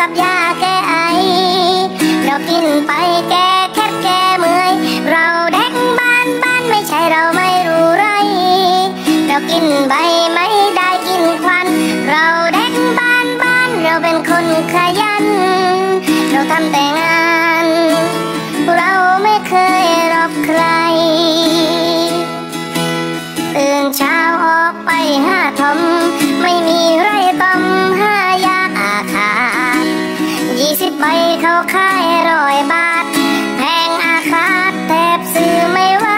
กับยาแก้ไอ เรากินไปแก้แค่แก้เมื่อย เราเด็กบ้านบ้านไม่ใช่เราไม่รู้ไร เรากินใบไม่ได้กินควัน เราเด็กบ้านบ้านเราเป็นคนขยัน เราทำแต่งาน เราไม่เคยรบใคร เขาขายร้อยบาท แพงอาคาดแทบซื้อไม่ไหว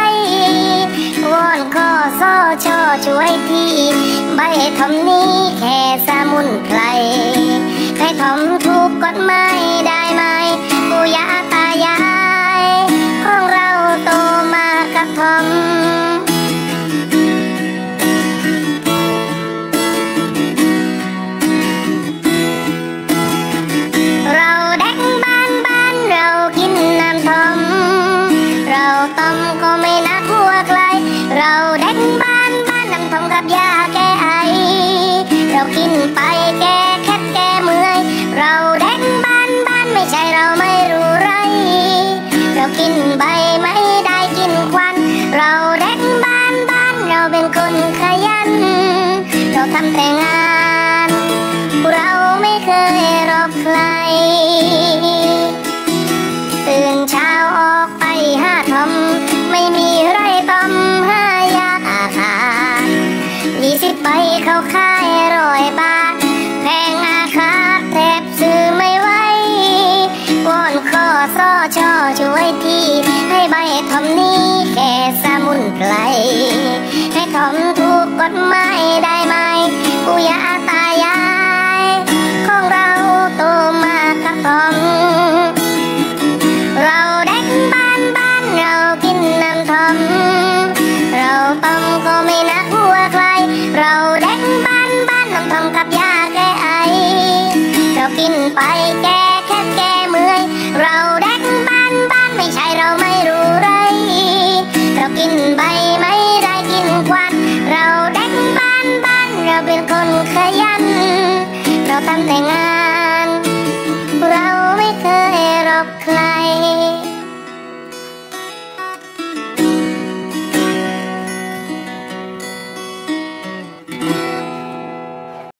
วอนขอซอชอช่วยที ใบทำนี้แค่ ไรให้ทอมถูกกฎหมายได้ไหมปู่ย่าตายาย ของเราโตมากับทอมเราเด็กบ้านบ้านเรากินน้ำทอม เราต้มก็ไม่นักหัวใคร เราเด็กบ้านบ้านน้ำทอมกับยาแก้ไอ เรากินไปแก้แค่แก้เมื่อย เรา กินใบไม่ได้กินควัน เราเด็กบ้านบ้านเราเป็นคนขยัน เราทำแต่งาน เราไม่เคยรบใคร